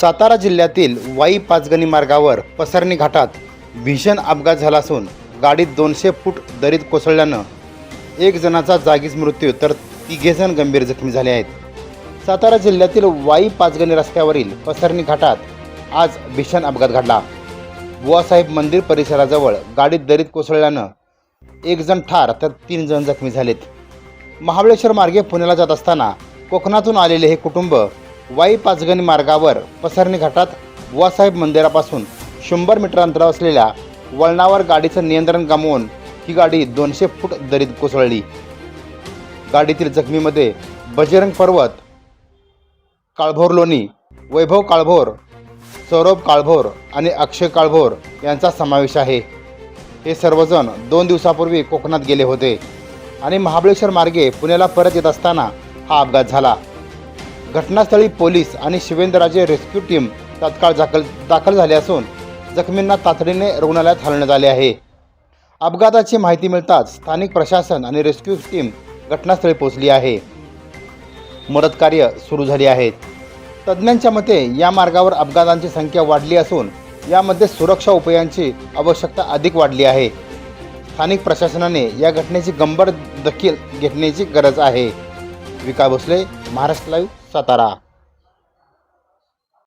सातारा जिल्ह्यातील वाई पाचगणी मार्गावर पसरणी घाटात भीषण अपघात झाला असून गाडीत दोनशे फूट दरीत कोसळल्यानं एक जणाचा जागीच मृत्यू तर तिघेजण गंभीर जखमी झाले आहेत. सातारा जिल्ह्यातील वाई पाचगणी रस्त्यावरील पसरणी घाटात आज भीषण अपघात घडला. बुवासाहेब मंदिर परिसराजवळ गाडीत दरीत कोसळल्यानं एक जण ठार तर तीन जण जखमी झालेत. महाबळेश्वर मार्गे पुण्याला जात असताना कोकणातून आलेले हे कुटुंब वाई पाचगणी मार्गावर पसरणी घाटात बुवासाहेब मंदिरापासून शंभर मीटर अंतरावर असलेल्या वळणावर गाडीचं नियंत्रण गमावून ही गाडी दोनशे फूट दरीत कोसळली. गाडीतील जखमीमध्ये बजरंग पर्वत काळभोर लोणी वैभव काळभोर सौरभ काळभोर आणि अक्षय काळभोर यांचा समावेश आहे. हे सर्वजण दोन दिवसापूर्वी कोकणात गेले होते आणि महाबळेश्वर मार्गे पुण्याला परत येत असताना हा अपघात झाला. घटनास्थळी पोलीस आणि शिवेंद्राचे रेस्क्यू टीम तात्काळ दाखल दाखल झाले असून जखमींना तातडीने रुग्णालयात हलवण्यात आले आहे. अपघाताची माहिती मिळताच स्थानिक प्रशासन आणि रेस्क्यू टीम घटनास्थळी पोहोचली आहे. मदत कार्य सुरू झाली आहेत तज्ज्ञांच्या मते या मार्गावर अपघातांची संख्या वाढली असून यामध्ये सुरक्षा उपायांची आवश्यकता अधिक वाढली आहे. स्थानिक प्रशासनाने या घटनेची गंभीर दखल घेण्याची गरज आहे. विका भोसले महाराष्ट्र लाईव्ह सातारा.